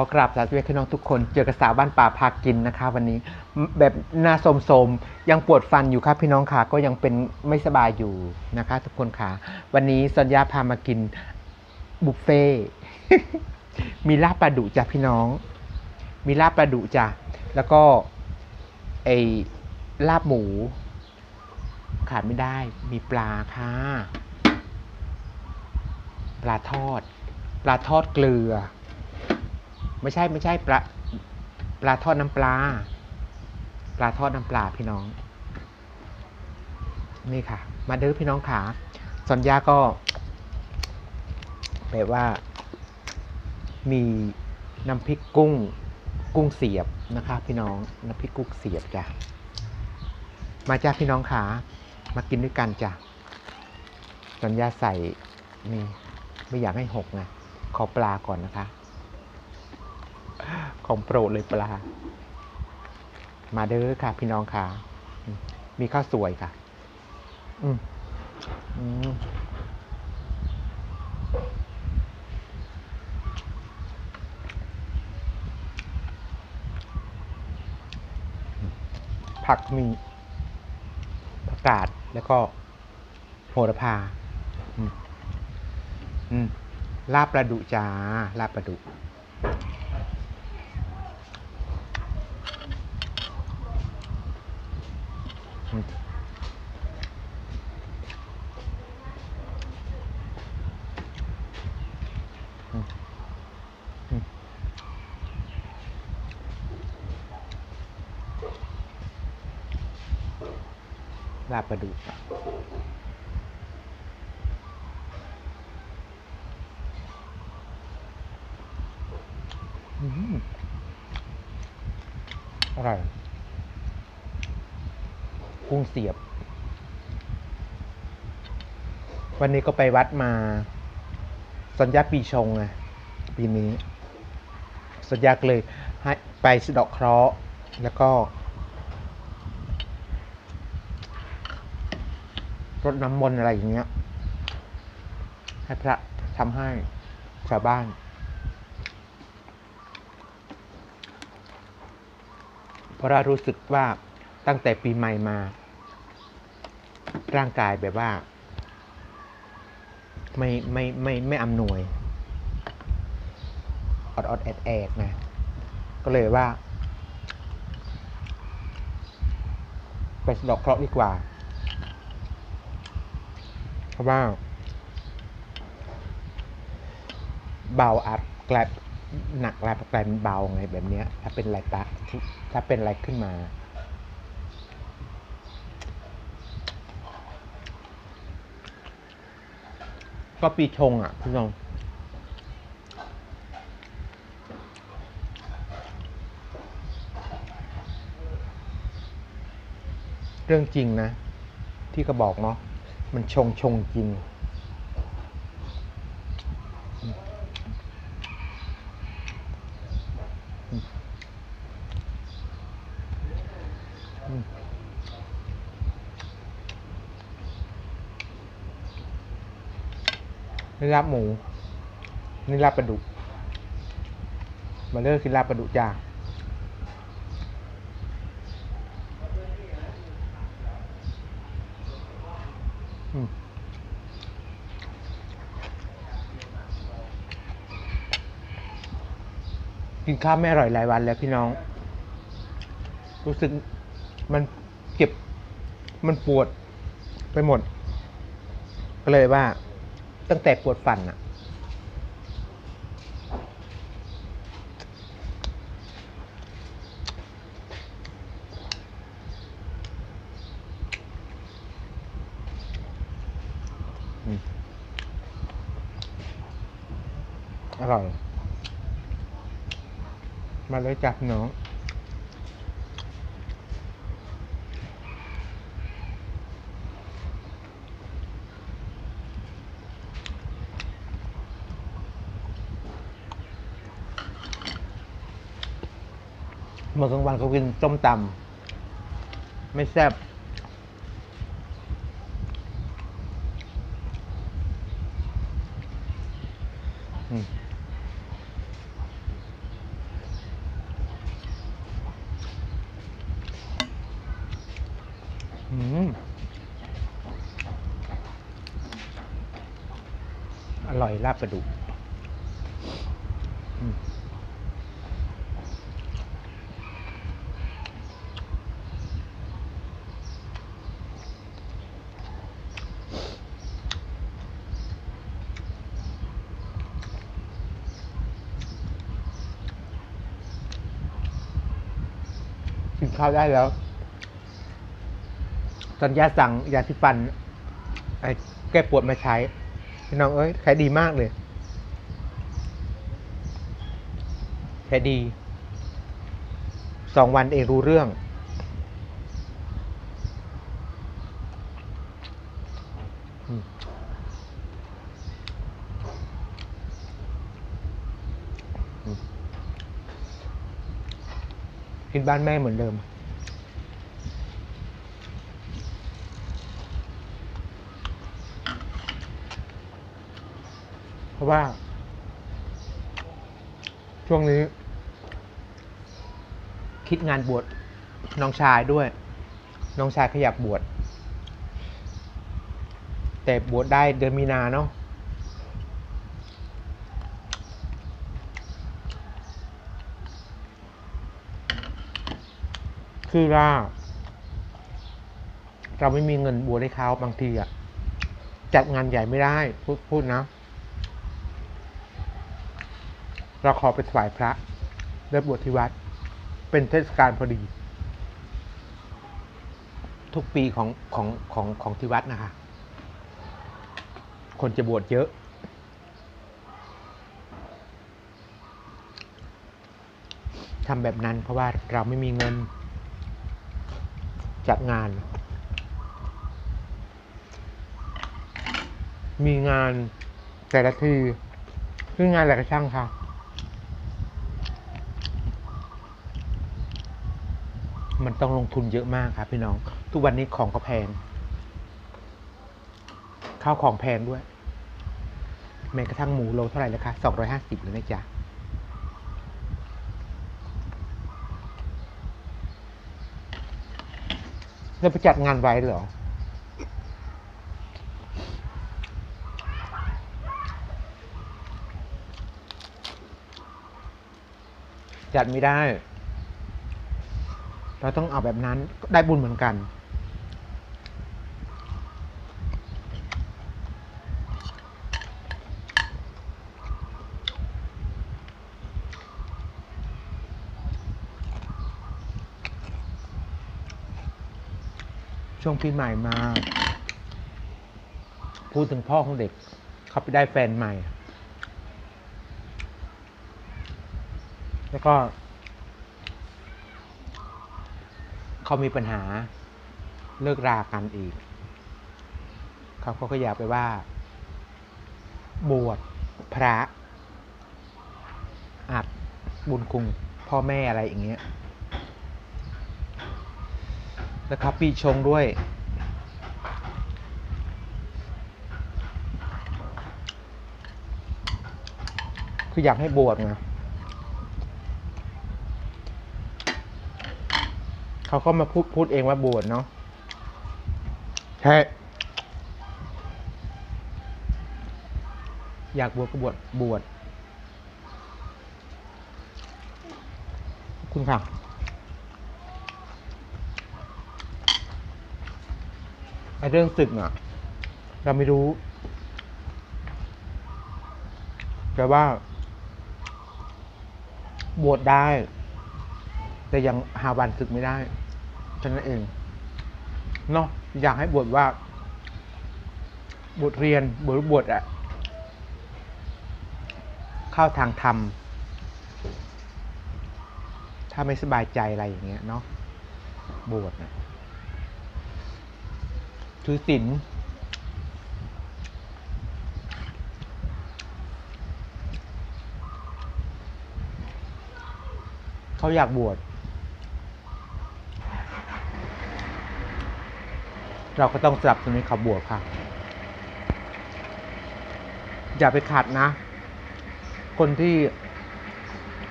อกราบสาธุพี่น้องทุกคน เจอกับสาวบ้านป่าพากินนะคะ วันนี้แบบหน้าโสมๆยังปวดฟันอยู่ครับพี่น้องค่ะก็ยังเป็นไม่สบายอยู่นะคะ ทุกคนค่ะ วันนี้สัญญาพามากินบุฟเฟ่มีลาบปลาดุจ้ะพี่น้อง มีลาบปลาดุจ้ะแล้วก็ไอลาบหมู ขาดไม่ได้ มีปลาค่ะ ปลาทอด ปลาทอดเกลือ ไม่ใช่ไม่ใช่ปลาปลาทอดน้ำปลา ปลาทอดน้ำปลาพี่น้อง นี่ค่ะ มาเด้อพี่น้องขาสัญญาก็แบบว่า มีน้ำพริกกุ้ง กุ้งเสียบนะคะ พี่น้องน้ำพริกกุ้งเสียบจ้ะมาจ้าพี่น้องขามากินด้วยกันจ้ะสัญญาใส่นี่ไม่อยากให้หกนะขอปลาก่อนนะคะ ของโปรดเลยปลา มาเด้อค่ะ พี่น้องค่ะ มีข้าวสวยค่ะ อืมอืมผักมีผักกาดแล้วก็โหระพา อืมอืมลาบปลาดุจ้า ลาบปลาดุ อืมอืมอืม ลาบปลาดุกอืมอร่อย กุ้งเสียบ วันนี้ก็ไปวัดมา สัญญาปีชงไงปีนี้ สัญญาเลยให้ไปสะดาะเคราะห์แล้วก็ รดน้ำมนต์อะไรอย่างเงี้ย ให้พระทำให้ชาวบ้านเพราะเรารู้สึกว่า ตั้งแต่ปีใหม่มา ร่างกายแบบว่า ไม่ไม่ไม่ไม่อำนวยอดอดแอดแอดนะ ก็เลยว่า ไปสะดอกเคราะห์ดีกว่า เพราะว่าเบาอาจกลายหนักกลายกลายเป็นเบาไงแบบเนี้ย ถ้าเป็นอะไรตะถ้าเป็นอะไรขึ้นมา ก็ปีชงอะพี่น้องเรื่องจริงนะ ที่ก็บอกเนาะมันชงชงจริง นี่ลาบหมู นี่ลาบปลาดุก มาเลิกกินลาบปลาดุกจ้าอกินข้าวไม่อร่อยหลายวันแล้วพี่น้อง รู้สึกมันเจ็บ มันปวดไปหมด ก็เลยว่า ตั้งแต่ปวดฟันอะอร่อย มาเลยจ้ะพี่น้ เมื่อกลางวันเขากินต้มตำไม่แซ่บออร่อยลาบกระดูก ข้าวได้แล้ว ตอนยาสั่งยาที่ฟัน ไอ้แก้ปวดมาใช้พี่น้องเอ้ยขายดีมากเลยขายดี สองวันเองรู้เรื่อง กินบ้านแม่เหมือนเดิม เพราะว่า ช่วงนี้ คิดงานบวชน้องชายด้วย น้องชายขยับบวชแต่บวชได้เดือนมีนาเนาะ คือว่า เราไม่มีเงินบวชให้เขาบางทีอะจัดงานใหญ่ไม่ได้ พูดพูดนะ เราขอไปถวายพระเลิบวชที่วัด เป็นเทศกาลพอดี ทุกปีของของของของที่วัดนะคะ คนจะบวชเยอะทำแบบนั้นเพราะว่าเราไม่มีเงิน จัดงาน มีงานแต่ละทีคืองานอะไรก็ช่างค่ะมันต้องลงทุนเยอะมากครับพี่น้อง ทุกวันนี้ของก็แพง ข้าวของแพงด้วย แม้กระทั่งหมูโลเท่าไหร่แล้วคะสองร้อยห้าสิบเลยนะจ๊ะ จะไปจัดงานไว้เหรอ จัดไม่ได้ เราต้องเอาแบบนั้นได้บุญเหมือนกัน ช่วงปีใหม่มา พูดถึงพ่อของเด็ก เขาไปได้แฟนใหม่ แล้วก็ เขามีปัญหาเลิกรากันอีก เขาก็อยากไปว่า บวชพระอัดบุญคุณพ่อแม่อะไรอย่างเงี้ย แล้วครับ ปีชงด้วย คืออยากให้บวชไงเขาก็มาพูดพูดเองว่าบวชเนาะใช่อยากบวชก็บวชบวชขอบคุณค่ะ ไอ้เรื่องศึกอะ เราไม่รู้ แต่ว่าบวชได้ แต่ยังหาวันศึกไม่ได้แค่นั้นเองเนาะอยากให้บวชว่าบทเรียนบทบวชอะเข้าทางธรรม ถ้าไม่สบายใจอะไรอย่างเงี้ยเนาะบวชนะ ถือศีลเขาอยากบวช เราก็ต้องสนับสนุนให้เขาบวชค่ะ อย่าไปขัดนะ คนที่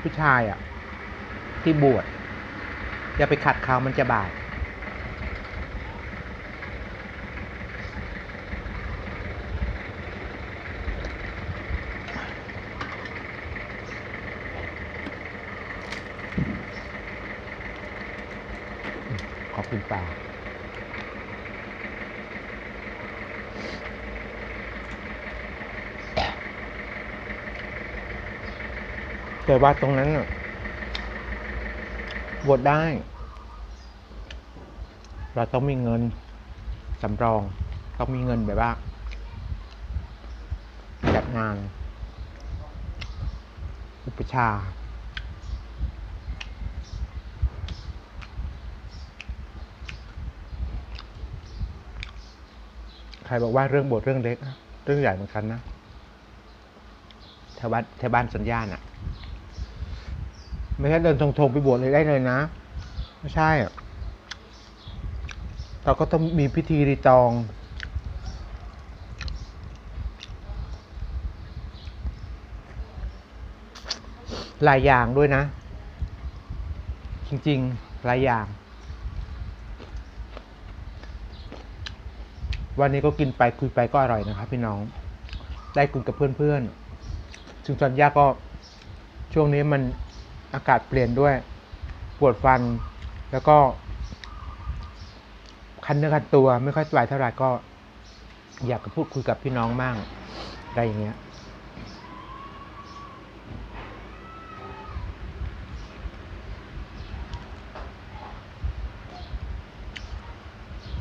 ผู้ชายอะ ที่บวชอย่าไปขัดเขามันจะบาป กินปลาแต่ว่าตรงนั้นน่ะบดได้ เราต้องมีเงินสำรอง ต้องมีเงินแบบว่าจัดงาน อุปชา ครบอกว่าเรื่องบทเรื่องเล็กนะเรื่องใหญ่เหมือนกันนะแถวบ้านแถวบ้านสัญญาณอะไม่ใช่เดินทงๆไปบวชเลยได้เลยนะ ไม่ใช่อะเราก็ต้องมีพิธีรีตอง หลายอย่างด้วยนะ จริงๆ หลายอย่าง วันนี้ก็กินไปคุยไปก็อร่อยนะครับ พี่น้อง ได้คุยกับเพื่อนๆซึ่งสัญญาก็ช่วงนี้มันอากาศเปลี่ยนด้วย ปวดฟันแล้วก็ คันเนื้อคันตัวไม่ค่อยสบายเท่าไหร่ก็ อยากจะพูดคุยกับพี่น้องมั่งอะไรอย่างเงี้ย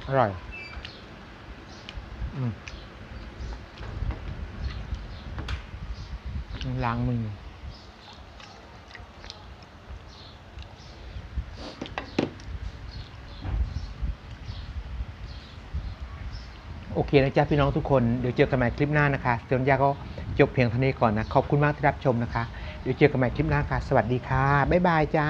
อร่อย ล้างมือโอเคนะจ๊ะพี่น้องทุกคน เดี๋ยวเจอกันใหม่คลิปหน้านะคะเซนยาก็จบเพียงเท่านี้ก่อนนะ ขอบคุณมากที่รับชมนะคะ เดี๋ยวเจอกันใหม่คลิปหน้าค่ะ สวัสดีค่ะ บ๊ายบายจ้า